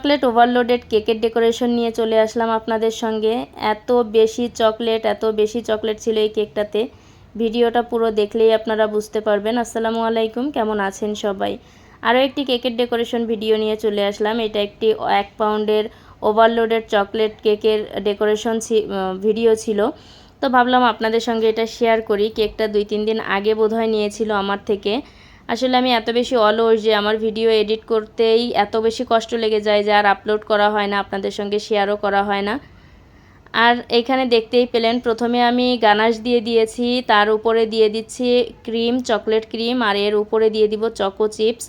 Chocolate overloaded কেকের decoration নিয়ে চলে আসলাম আপনাদের সঙ্গে। এত বেশি চকলেট এত বেশি চকলেট ছিল এই কেকটাতে ভিডিওটা পুরো দেখলেই আপনারা বুঝতে পারবেন। আসসালামু আলাইকুম, কেমন আছেন সবাই? আরও একটি কেকের ডেকোরেশন ভিডিও নিয়ে চলে আসলাম। এটা একটি এক পাউন্ডের ওভারলোডেড চকলেট কেকের ডেকোরেশন ভিডিও ছিল। তো ভাবলাম আপনাদের সঙ্গে এটা শেয়ার করি। কেকটা দুই, তিন দিন আগে বোধহয় নিয়েছিল আমার থেকে। আসলে আমি এত বেশি অলস যে আমার ভিডিও এডিট করতেই এত বেশি কষ্ট লেগে যায় যে আর আপলোড করা হয় না, আপনাদের সঙ্গে শেয়ারও করা হয় না। আর এখানে দেখতেই পেলেন, প্রথমে আমি গানাশ দিয়ে দিয়েছি, তার উপরে দিয়ে দিচ্ছি ক্রিম, চকলেট ক্রিম, আর এর উপরে দিয়ে দিব চকো চিপস।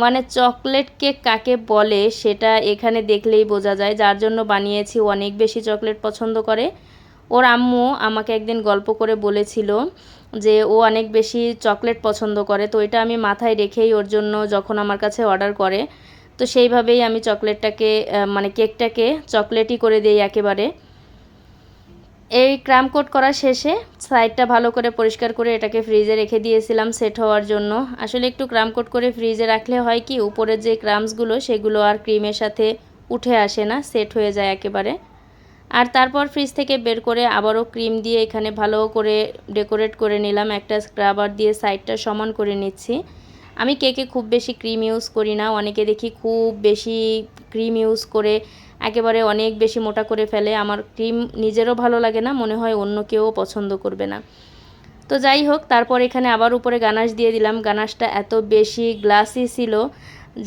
মানে চকলেট কেক কাকে বলে সেটা এখানে দেখলেই বোঝা যায়, যার জন্য বানিয়েছি অনেক বেশি চকলেট পছন্দ করে। ওর আম্মু আমাকে একদিন গল্প করে বলেছিল যে ও অনেক বেশি চকলেট পছন্দ করে, তো এটা আমি মাথায় রেখেই ওর জন্য যখন আমার কাছে অর্ডার করে, তো সেইভাবেই আমি চকলেটটাকে মানে কেকটাকে চকলেটই করে দিই একেবারে। এই ক্রাম কোট করা শেষে সাইডটা ভালো করে পরিষ্কার করে এটাকে ফ্রিজে রেখে দিয়েছিলাম সেট হওয়ার জন্য। আসলে একটু ক্রাম কোট করে ফ্রিজে রাখলে হয় কি, উপরের যে ক্রামসগুলো সেগুলো আর ক্রিমের সাথে উঠে আসে না, সেট হয়ে যায় একেবারে। আর তারপর ফ্রিজ থেকে বের করে আবারও ক্রিম দিয়ে এখানে ভালো করে ডেকোরেট করে নিলাম। একটা স্ক্রাবার দিয়ে সাইডটা সমান করে নিচ্ছি। আমি কেকে খুব বেশি ক্রিম ইউজ করি না। অনেকে দেখি খুব বেশি ক্রিম ইউজ করে, একেবারে অনেক বেশি মোটা করে ফেলে। আমার ক্রিম নিজেরও ভালো লাগে না, মনে হয় অন্য কেউ পছন্দ করবে না। তো যাই হোক, তারপর এখানে আবার উপরে গানাশ দিয়ে দিলাম। গানাশটা এত বেশি গ্লাসি ছিল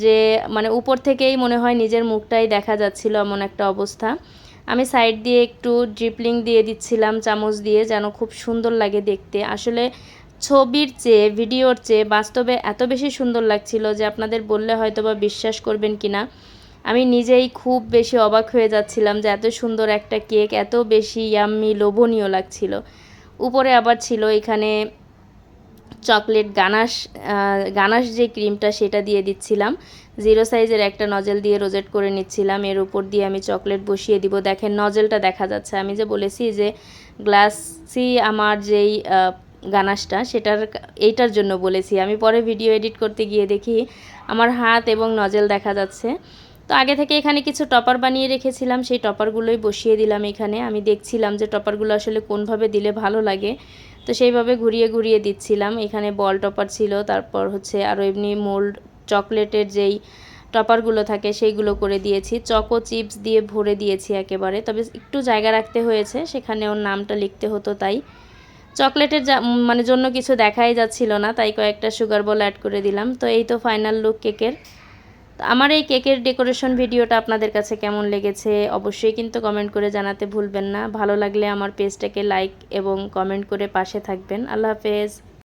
যে মানে উপর থেকেই মনে হয় নিজের মুখটাই দেখা যাচ্ছিল এমন একটা অবস্থা। আমি সাইড দিয়ে একটু ড্রিপলিং দিয়ে দিচ্ছিলাম, চামচ দিয়ে, যেন খুব সুন্দর লাগে দেখতে। আসলে ছবির চেয়ে, ভিডিওর চেয়ে বাস্তবে এত বেশি সুন্দর লাগছিল যে আপনাদের বললে হয়তো বা বিশ্বাস করবেন কি না আমি নিজেই খুব বেশি অবাক হয়ে যাচ্ছিলাম যে এত সুন্দর একটা কেক, এত বেশি ইয়াম্মি লোভনীয় লাগছিল। উপরে আবার ছিল এখানে চকলেট গানাশ গানাশ যে ক্রিমটা সেটা দিয়ে দিচ্ছিলাম। জিরো সাইজের একটা নজেল দিয়ে রোজেট করে নিচ্ছিলাম। এর উপর দিয়ে আমি চকলেট বসিয়ে দিব। দেখেন, নজেলটা দেখা যাচ্ছে। আমি যে বলেছি যে গ্লাসি আমার যেই গানাশটা, সেটার এইটার জন্য বলেছি। আমি পরে ভিডিও এডিট করতে গিয়ে দেখি আমার হাত এবং নজেল দেখা যাচ্ছে। তো আগে থেকে এখানে কিছু টপার বানিয়ে রেখেছিলাম, সেই টপারগুলোই বসিয়ে দিলাম এখানে। আমি দেখছিলাম যে টপারগুলো আসলে কোনভাবে দিলে ভালো লাগে, তো সেইভাবে ঘুরিয়ে ঘুরিয়ে দিচ্ছিলাম। এখানে বল টপার ছিল, তারপর হচ্ছে আরও এমনি মোল্ড চকলেটের যেই টপারগুলো থাকে সেইগুলো করে দিয়েছি। চকো চিপস দিয়ে ভরে দিয়েছি একেবারে, তবে একটু জায়গা রাখতে হয়েছে, সেখানে ওর নামটা লিখতে হতো তাই। চকলেটের যা মানে জন্য কিছু দেখাই যাচ্ছিল না, তাই কয়েকটা সুগার বল অ্যাড করে দিলাম। তো এই তো ফাইনাল লুক কেকের। আমার এই কেকের ডেকোরেশন ভিডিওটা আপনাদের কাছে কেমন লেগেছে অবশ্যই কিন্তু কমেন্ট করে জানাতে ভুলবেন না। ভালো লাগলে আমার পেজটাকে লাইক এবং কমেন্ট করে পাশে থাকবেন। আল্লাহ হাফেজ।